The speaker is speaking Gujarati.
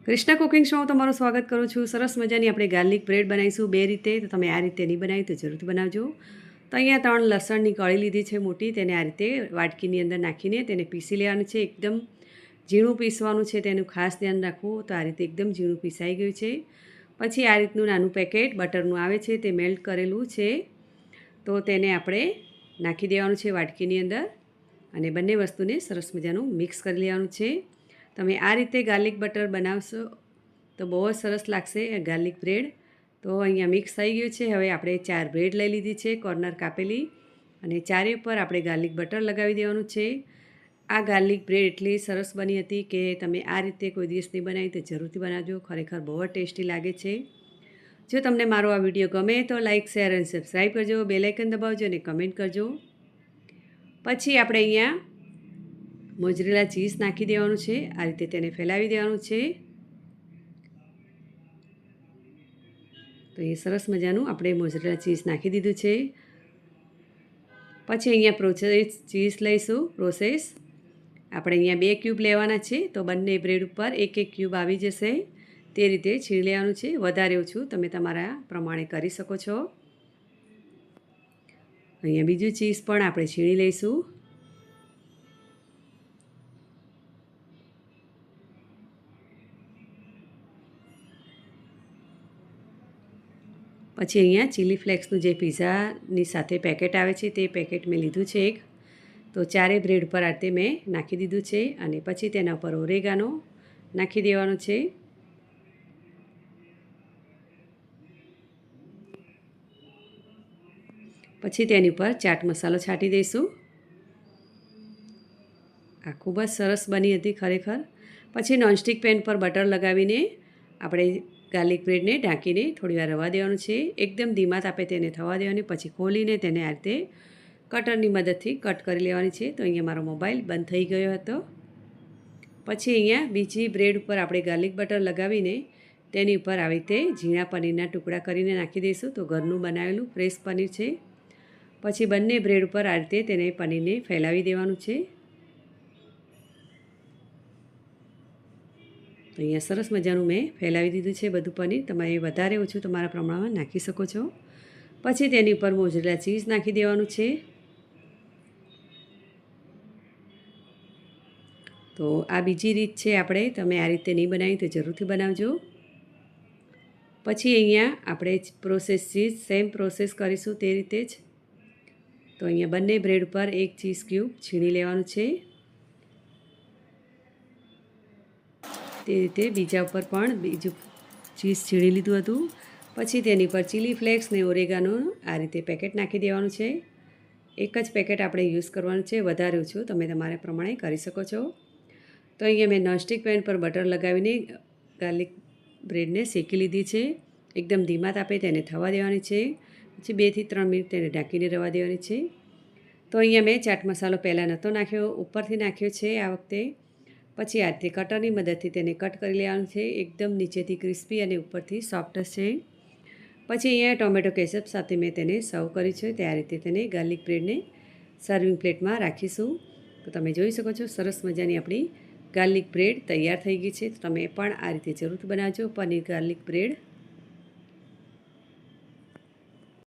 કૃષ્ણા કુકિંગ શોમાં તમારું સ્વાગત કરું છું. સરસ મજાની આપણે ગાર્લિક બ્રેડ બનાવીશું બે રીતે. તો તમે આ રીતે નહીં બનાવી, તો જરૂરથી બનાવજો. તો અહીંયા ત્રણ લસણની કળી લીધી છે મોટી. તેને આ રીતે વાટકીની અંદર નાખીને તેને પીસી લેવાનું છે. એકદમ ઝીણું પીસવાનું છે તેનું ખાસ ધ્યાન રાખવું. તો આ રીતે એકદમ ઝીણું પીસાઈ ગયું છે. પછી આ રીતનું નાનું પેકેટ બટરનું આવે છે. તે મેલ્ટ કરેલું છે. તો તેને આપણે નાખી દેવાનું છે વાટકીની અંદર. અને બંને વસ્તુને સરસ મજાનું મિક્સ કરી લેવાનું છે. તમે આ રીતે ગાર્લિક બટર બનાવશો, તો બહુ જ સરસ લાગશે ગાર્લિક બ્રેડ તો અહીંયા મિક્સ થઈ ગયું છે. હવે આપણે ચાર બ્રેડ લઈ લીધી છે કોર્નર કાપેલી. અને ચારે ઉપર આપણે ગાર્લિક બટર લગાવી દેવાનું છે. આ ગાર્લિક બ્રેડ એટલી સરસ બની હતી કે તમે આ રીતે કોઈ દિવસ નહીં બનાવી તો જરૂરથી બનાવજો. ખરેખર બહુ જ ટેસ્ટી લાગે છે. જો તમને મારો આ વીડિયો ગમે તો લાઇક શેર અને સબસ્ક્રાઈબ કરજો. બેલાઇકન દબાવજો અને કમેન્ટ કરજો. પછી આપણે અહીંયા મોજરેલા ચીઝ નાખી દેવાનું છે. આ રીતે તેને ફેલાવી દેવાનું છે. તો એ સરસ મજાનું આપણે મોજરેલા ચીઝ નાખી દીધું છે. પછી અહીંયા પ્રોસેસ ચીઝ લઈશું પ્રોસેસ આપણે અહીંયા બે ક્યુબ લેવાના છે, તો બંને બ્રેડ ઉપર એક એક ક્યુબ આવી જશે. તે રીતે છીણી લેવાનું છે. વધારે ઓછું તમે તમારા પ્રમાણે કરી શકો છો. અહીંયા બીજું ચીઝ પણ આપણે છીણી લઈશું. પછી અહીંયા ચીલી ફ્લેક્સનું જે પીઝાની સાથે પેકેટ આવે છે, તે પેકેટ મેં લીધું છે એક. તો ચારે બ્રેડ પર આ મેં નાખી દીધું છે અને પછી તેના ઉપર ઓરેગાનો નાખી દેવાનો છે. પછી તેની ઉપર ચાટ મસાલો છાંટી દઈશું. આ ખૂબ જ સરસ બની હતી ખરેખર. પછી નોનસ્ટિક પેન પર બટર લગાવીને આપણે ગાર્લિક બ્રેડને ઢાંકીને થોડીવાર રવા દેવાનું છે. એકદમ ધીમા તાપે તેને થવા દેવાની, પછી ખોલીને તેને આ રીતે કટરની મદદથી કટ કરી લેવાની છે. તો અહીંયા મારો મોબાઈલ બંધ થઈ ગયો હતો. પછી અહીંયા બીજી બ્રેડ ઉપર આપણે ગાર્લિક બટર લગાવીને તેની ઉપર આવી રીતે ઝીણા પનીરના ટુકડા કરીને નાખી દઈશું. તો ઘરનું બનાવેલું ફ્રેશ પનીર છે. પછી બંને બ્રેડ ઉપર આ રીતે તેને પનીરને ફેલાવી દેવાનું છે. તો અહીંયા સરસ મજાનું મેં ફેલાવી દીધું છે બધું પનીર. તમારે વધારે ઓછું તમારા પ્રમાણમાં નાખી શકો છો. પછી તેની ઉપર મોજરેલા ચીઝ નાખી દેવાનું છે. તો આ બીજી રીત છે આપણે, તમે આ રીતે નહીં બનાવી તો જરૂરથી બનાવજો. પછી અહીંયા આપણે પ્રોસેસ ચીઝ સેમ પ્રોસેસ કરીશું તે રીતે જ. તો અહીંયા બંને બ્રેડ પર એક ચીઝ ક્યુબ છીણી લેવાનું છે. તે રીતે બીજા ઉપર પણ બીજું ચીઝ છીણી લીધું હતું. પછી તેની પર ચીલી ફ્લેક્સ ને ઓરેગાનો આ રીતે પેકેટ નાખી દેવાનું છે. એક જ પેકેટ આપણે યુઝ કરવાનું છે વધારે ઓછું તમે તમારા પ્રમાણે કરી શકો છો. તો અહીંયા મેં નોનસ્ટિક પેન પર બટર લગાવીને ગાર્લિક બ્રેડને શેકી લીધી છે. એકદમ ધીમા તાપે તેને થવા દેવાની છે. પછી બેથી ત્રણ મિનિટ તેને ઢાંકીને રહેવા દેવાની છે. તો અહીંયા મેં ચાટ મસાલો પહેલાં નહોતો નાખ્યો, ઉપરથી નાખ્યો છે આ વખતે. પછી આ રીતે કટરની મદદથી તેને કટ કરી લેવાનું છે. એકદમ નીચેથી ક્રિસ્પી અને ઉપરથી સોફ્ટ છે. પછી અહીંયા ટોમેટો કેચઅપ સાથે મેં તેને સર્વ કરી છે. તે આ રીતે તેને ગાર્લિક બ્રેડને સર્વિંગ પ્લેટમાં રાખીશું. તો તમે જોઈ શકો છો, સરસ મજાની આપણી ગાર્લિક બ્રેડ તૈયાર થઈ ગઈ છે. તમે પણ આ રીતે જરૂરથી બનાવજો. Paneer garlic bread